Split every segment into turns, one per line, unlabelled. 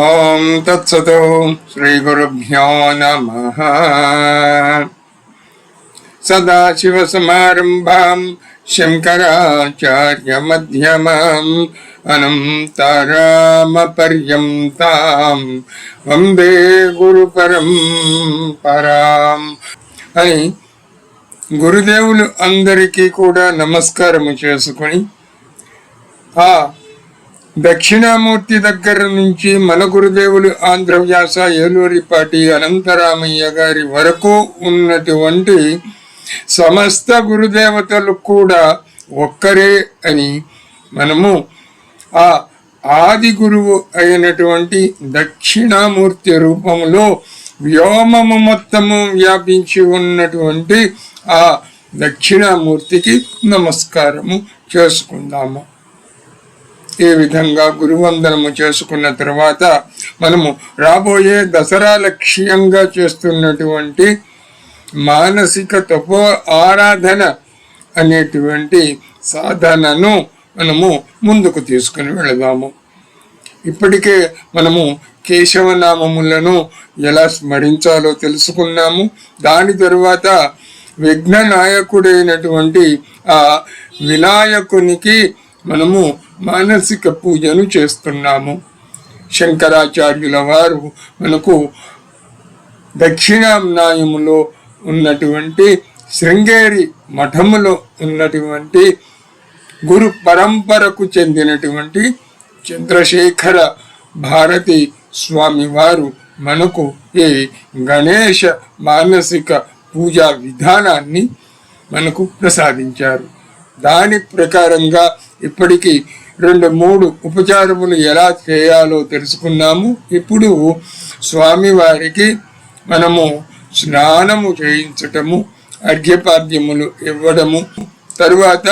ఓం తత్సతో శ్రీ గురుభ్యో నమ. సదాశివసమారంభాం శంకరాచార్యమ్యమాం అనంతరామపర్యంతాం వందే గురు పరంపరాం అని గురుదేవులు అందరికీ కూడా నమస్కారము చేసుకుని ఆ దక్షిణామూర్తి దగ్గర నుంచి మన గురుదేవులు ఆంధ్రవ్యాస ఏలూరిపాటి అనంతరామయ్య గారి వరకు ఉన్నటువంటి సమస్త గురుదేవతలు కూడా ఒక్కరే అని మనము ఆ ఆది గురువు అయినటువంటి దక్షిణామూర్తి రూపంలో వ్యోమము మొత్తము వ్యాపించి ఉన్నటువంటి ఆ దక్షిణామూర్తికి నమస్కారము చేసుకుందాము. ఈ విధంగా గురువందనము చేసుకున్న తర్వాత మనము రాబోయే దసరా లక్ష్యంగా చేస్తున్నటువంటి మానసిక తపో ఆరాధన అనేటువంటి సాధనను మనము ముందుకు తీసుకుని వెళదాము. ఇప్పటికే మనము కేశవనామములను ఎలా స్మరించాలో తెలుసుకున్నాము. దాని తరువాత విఘ్న నాయకుడైనటువంటి ఆ వినాయకునికి మనము మానసిక పూజను చేస్తున్నాము. శంకరాచార్యుల వారు మనకు దక్షిణామ్నాయములో ఉన్నటువంటి శృంగేరి మఠములో ఉన్నటువంటి గురు పరంపరకు చెందినటువంటి చంద్రశేఖర భారతి స్వామి వారు మనకు ఈ గణేష మానసిక పూజా విధానాన్ని మనకు ప్రసాదించారు. దాని ప్రకారంగా ఇప్పటికీ రెండు మూడు ఉపచారములు ఎలా చేయాలో తెలుసుకున్నాము. ఇప్పుడు స్వామివారికి మనము స్నానము చేయించటము అర్ఘ్యపాద్యములు ఇవ్వడము తరువాత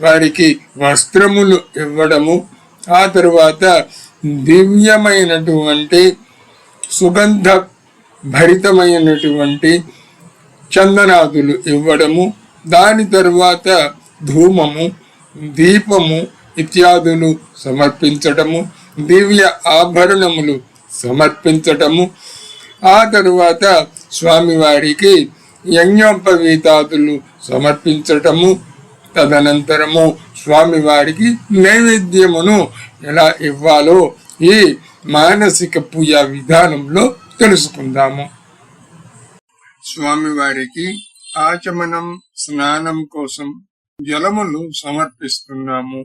వారికి వస్త్రములు ఇవ్వడము ఆ తరువాత దివ్యమైనటువంటి సుగంధ భరితమైనటువంటి చందనాదులు ఇవ్వడము దాని తరువాత ధూమము దీపము ఇత్యాదులు సమర్పించటము దివ్య ఆభరణములు సమర్పించటము. ఆ తరువాత స్వామివారికి యజ్ఞోపవీతాదులు సమర్పించటము. తదనంతరము స్వామివారికి నైవేద్యమును ఎలా ఇవ్వాలో ఈ మానసిక పూజ విధానంలో తెలుసుకుందాము. స్వామివారికి ఆచమనం స్నానం కోసం జలములు సమర్పిస్తున్నాము.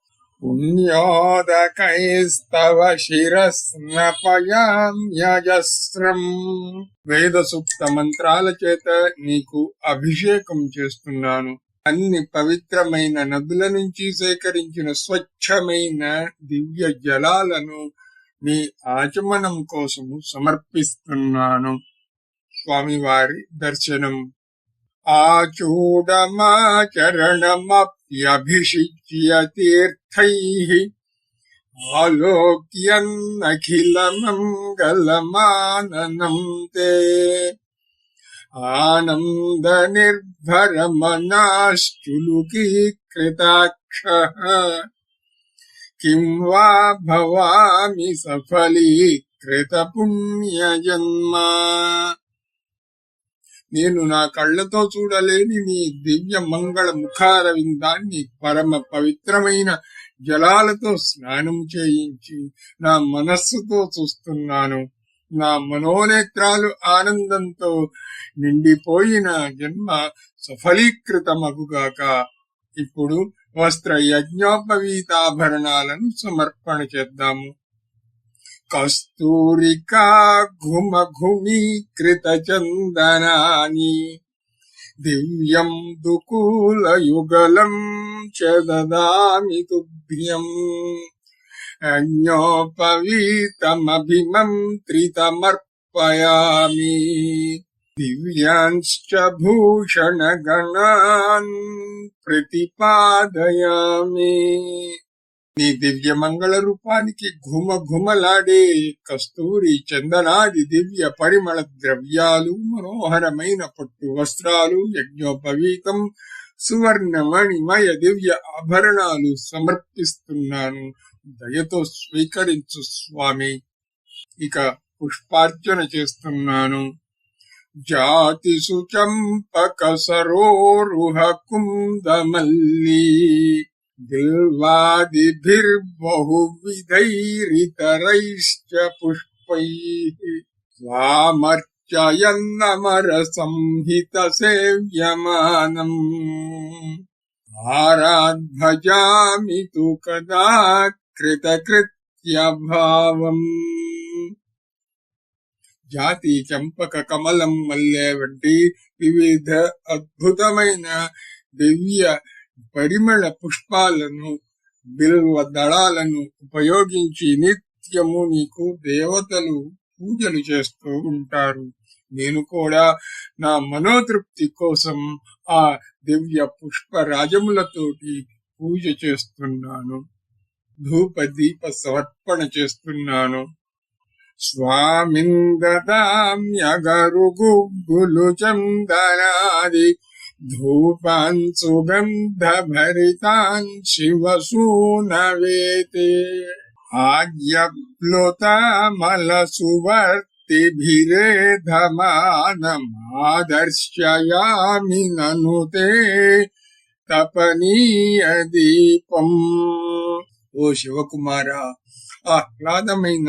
పుణ్యోదకైస్తవ శిరస్నపయామ్యజస్రం వేద సూక్త మంత్రాల చేత నీకు అభిషేకం చేస్తున్నాను. అన్ని పవిత్రమైన నదుల నుంచి సేకరించిన స్వచ్ఛమైన దివ్య జలాలను నీ ఆచమనం కోసము సమర్పిస్తున్నాను. స్వామివారి దర్శనం. आचूडमाचरणमप्यभिषिच्य तीर्थैः आलोक्यन्नखिलमङ्गलमाननम् ते। आनन्दनिर्भरमनाश्चुलुकीकृताक्षः। किं वा भवामि सफलीकृतपुण्यजन्मा? నేను నా కళ్ళతో చూడలేని నీ దివ్య మంగళ ముఖారవిందాన్ని పరమ పవిత్రమైన జలాలతో స్నానం చేయించి నా మనస్సుతో చూస్తున్నాను. నా మనోనేత్రాలు ఆనందంతో నిండిపోయిన జన్మ సఫలీకృతమగుగాక. ఇప్పుడు వస్త్ర యజ్ఞోపవీతాభరణాలను సమర్పణ చేద్దాము. కస్తూరికా ఘుమ ఘుమీకృత చందనాని దివ్యం దుకూల యుగలం చ దదామి తుభ్యం. అజ్ఞోపవీతమభిమంత్రితమర్పయామి దివ్యాంశ్చ భూషణగణాన్ ప్రతిపాదయామి. నీ దివ్య మంగళ రూపానికి ఘుమ ఘుమలాడే కస్తూరి చందనాది దివ్య పరిమళ ద్రవ్యాలు మనోహరమైన పట్టు వస్త్రాలు యజ్ఞోపవీతం సువర్ణమణిమయ దివ్య ఆభరణాలు సమర్పిస్తున్నాను. దయతో స్వీకరించు స్వామి. ఇక పుష్పార్చన చేస్తున్నాను. జాతి సుచంపక సరోరుహ కుందమల్లీ. బిల్వాదిభిర్బహువిధైరితరైశ్చ పుష్పైః వామర్చయన్నమర సంహిత సేవ్యమానం ఆరాధ్భజామి తు కదా కృతకృత్యభావం జాతి చంపక కమలం మల్లె వంటి వివిధ అద్భుతమైన దివ్య పరిమళ పుష్పాలను బిల్వ దళాలను ఉపయోగించి నిత్యము నీకు దేవతలు పూజలు చేస్తూ ఉంటారు. నేను కూడా నా మనోతృప్తి కోసం ఆ దివ్య పుష్ప రాజములతోటి పూజ చేస్తున్నాను. ధూప దీప సమర్పణ చేస్తున్నాను. స్వామిందదామ్యగరు గుగ్గులు చందనాది ధూపాన్ సుగంధ భరితాన్ శివసూనవేతే ఆజ్ఞప్లుతమల సువర్తిభిరేధమానమాదర్శయామి ననుతే తపనీయ దీపం ఓ శివకుమార ఆహ్లాదమైన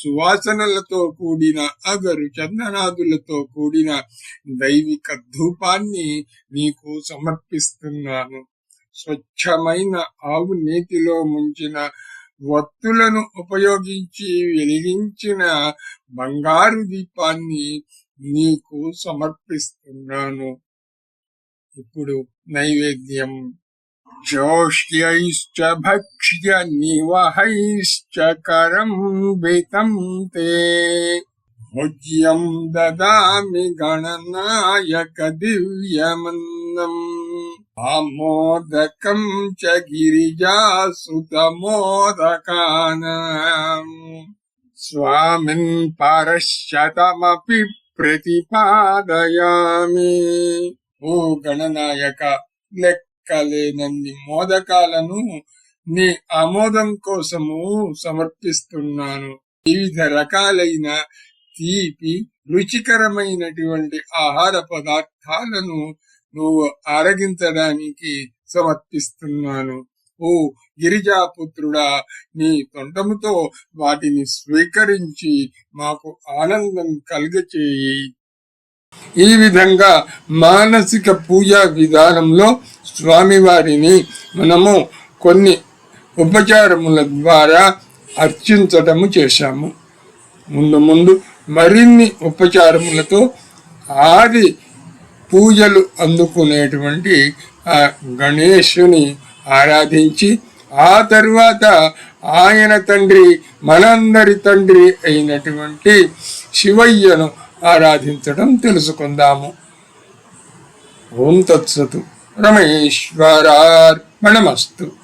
సువాసనలతో కూడిన అగరు చందనాదులతో కూడిన దైవిక ధూపాన్ని నీకు సమర్పిస్తున్నాను. స్వచ్ఛమైన ఆవు నీతిలో ముంచిన వత్తులను ఉపయోగించి వెలిగించిన బంగారు దీపాన్ని నీకు సమర్పిస్తున్నాను. ఇప్పుడు నైవేద్యం. जोष्ट्यैश्च भक्ष्य निवहैश्च करम् वितम् ते। भुज्यम् ददामि गणनायक दिव्यमन्दम् आमोदकम् च गिरिजासुतमोदकानाम्। स्वामिन् परश्चतमपि प्रतिपादयामि। ओ गणनायक లెక్కలేనన్ని మోదకాలను నీ ఆమోదం కోసము సమర్పిస్తున్నాను. వివిధ రకాలైన తీపి రుచికరమైనటువంటి ఆహార పదార్థాలను నువ్వు ఆరగించడానికి సమర్పిస్తున్నాను. ఓ గిరిజాపుత్రుడా నీ తొండముతో వాటిని స్వీకరించి మాకు ఆనందం కలుగచేయి. ఈ విధంగా మానసిక పూజా విధానంలో స్వామివారిని మనము కొన్ని ఉపచారముల ద్వారా అర్చించటము చేశాము. ముందు ముందు మరిన్ని ఉపచారములతో ఆది పూజలు అందుకునేటువంటి ఆ గణేషుని ఆరాధించి ఆ తర్వాత ఆయన తండ్రి మనందరి తండ్రి అయినటువంటి శివయ్యను ఆరాధించడం తెలుసుకుందాము. ఓం తత్సతు. రమేశ్వరార్పణమస్తు.